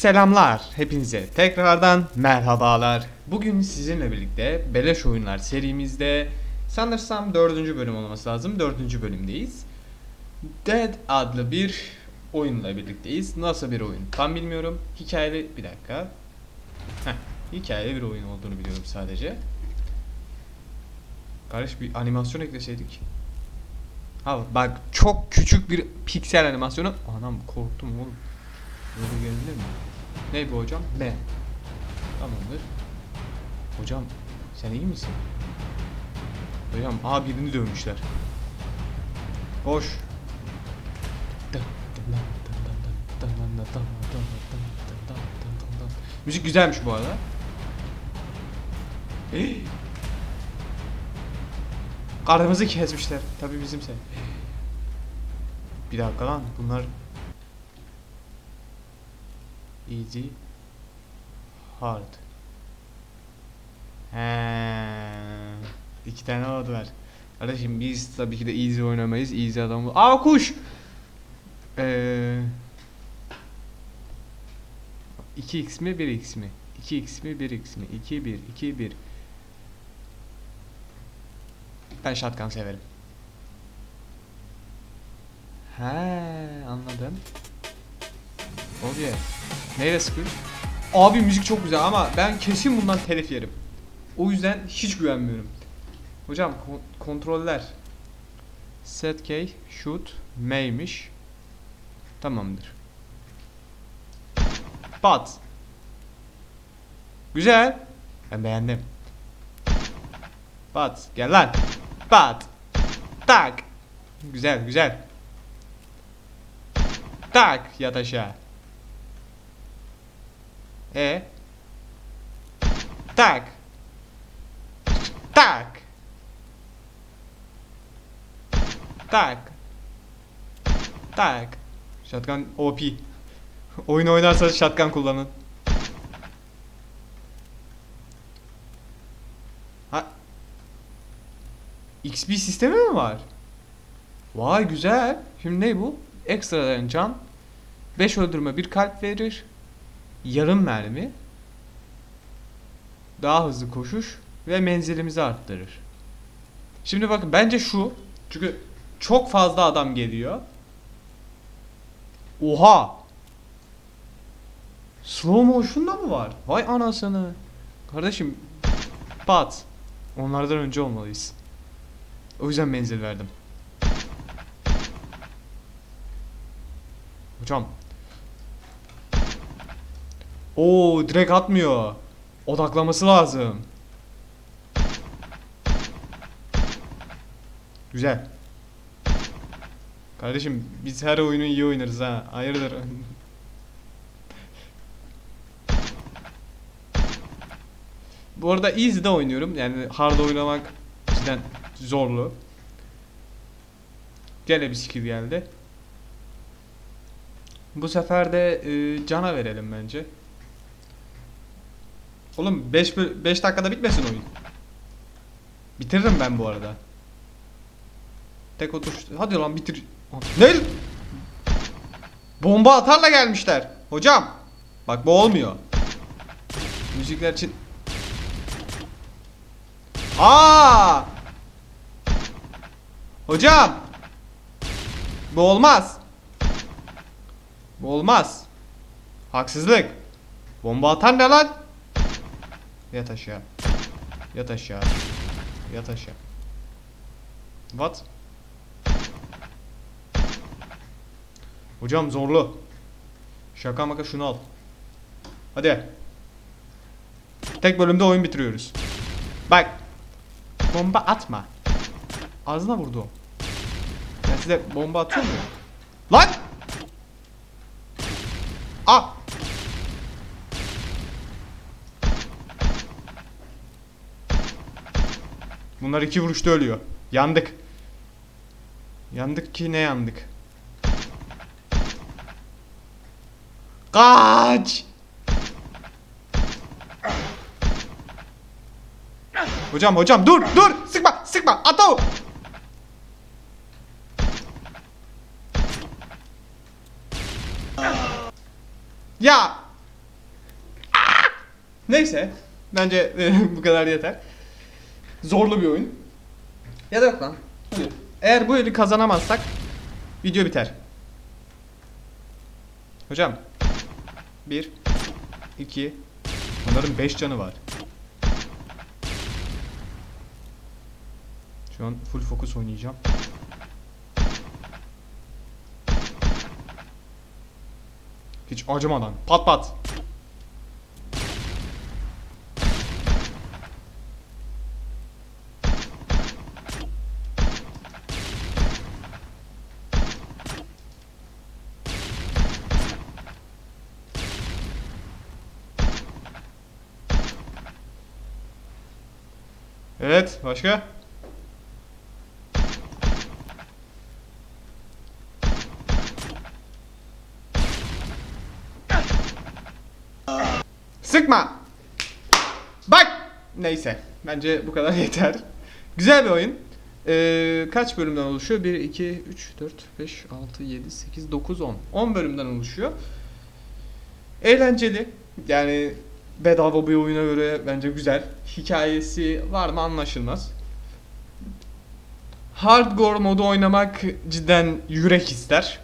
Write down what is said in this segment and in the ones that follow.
Selamlar hepinize tekrardan merhabalar. Bugün sizinle birlikte Beleş Oyunlar serimizde sanırsam dördüncü bölüm olması lazım. Dördüncü bölümdeyiz. Dead adlı bir oyunla birlikteyiz. Nasıl bir oyun tam bilmiyorum. Hikayeli bir dakika. Heh, hikayeli bir oyun olduğunu biliyorum sadece. Kardeş bir animasyon ekleseydik. Ha bak çok küçük bir piksel animasyonu. Anam korktum oğlum. Böyle görünür mü? Ne bu hocam? B. Tamamdır. Hocam sen iyi misin? Hocam A birini dövmüşler. Koş. Müzik güzelmiş bu arada. Karnımızı kesmişler. Tabii bizimse. Bir dakika lan bunlar Easy Hard He. İki tane adı var. Kardeşim biz tabii ki de easy oynamayız. Easy adamı. Aa kuş. Ee, 2x mi 1x mi? 2x mi 1x mi? 2 1 2 1. Ben shotgun severim. He anladım. Yeah. Neyle sıkıyor? Abi müzik çok güzel ama ben kesin bundan telif yerim. O yüzden hiç güvenmiyorum. Hocam kon- kontroller. Set K, shoot, May'miş. Tamamdır. Bat. Güzel. Ben beğendim. Bat. Gel lan. Bat. Tak. Güzel güzel. Tak. Yat aşağı. E. Tak. Tak. Tak. Tak. Shotgun OP. Oyun oynarsanız shotgun kullanın. Ha. XP sistemi mi var? Vay güzel. Şimdi ne bu? Ekstradan can. 5 öldürme bir kalp verir. Yarım mermi. Daha hızlı koşuş ve menzilimizi arttırır. Şimdi bakın bence şu. Çünkü çok fazla adam geliyor. Oha! Slow motion da mı var? Vay anasını. Kardeşim pat. Onlardan önce olmalıyız. O yüzden menzil verdim. Hocam. Oo direkt atmıyor. Odaklaması lazım. Güzel. Kardeşim biz her oyunu iyi oynarız ha. Hayırdır? Bu arada easy'de oynuyorum. Yani hard oynamak cidden zorlu. Gene bir skill geldi. Bu sefer de e, cana verelim bence. Oğlum 5 5 dakikada bitmesin oyun. Bitiririm ben bu arada. Tek oturuş. Hadi lan bitir. Ne? Bomba atarla gelmişler. Hocam. Bak bu olmuyor. Müzikler için. Aa! Hocam. Bu olmaz. Bu olmaz. Haksızlık. Bomba atar ne lan? Yat aşağı. Yat aşağı. Yat aşağı. What? Hocam zorlu. Şaka maka şunu al. Hadi. Tek bölümde oyun bitiriyoruz. Bak. Bomba atma. Ağzına vurdu. Ben size bomba atıyor muyum? Lan! Bunlar iki vuruşta ölüyor. Yandık. Yandık ki ne yandık? Kaç! Hocam hocam dur dur sıkma sıkma ato! Ya Neyse. Bence bu kadar yeter. Zorlu bir oyun. Ya da yok lan. Hadi. Eğer bu eli kazanamazsak video biter. Hocam. 1 2 Onların 5 canı var. Şu an full fokus oynayacağım. Hiç acımadan. Pat pat. Evet, başka? Sıkma. Bak. Neyse. Bence bu kadar yeter. Güzel bir oyun. Ee, kaç bölümden oluşuyor? 1, 2, 3, 4, 5, 6, 7, 8, 9, 10. 10 bölümden oluşuyor. Eğlenceli. Yani bedava bir oyuna göre bence güzel. Hikayesi var mı anlaşılmaz. Hardcore modu oynamak cidden yürek ister.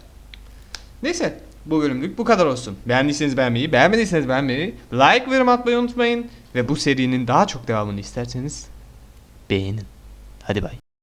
Neyse bu bölümlük bu kadar olsun. Beğendiyseniz beğenmeyi, beğenmediyseniz beğenmeyi, like ve yorum atmayı unutmayın. Ve bu serinin daha çok devamını isterseniz beğenin. Hadi bay.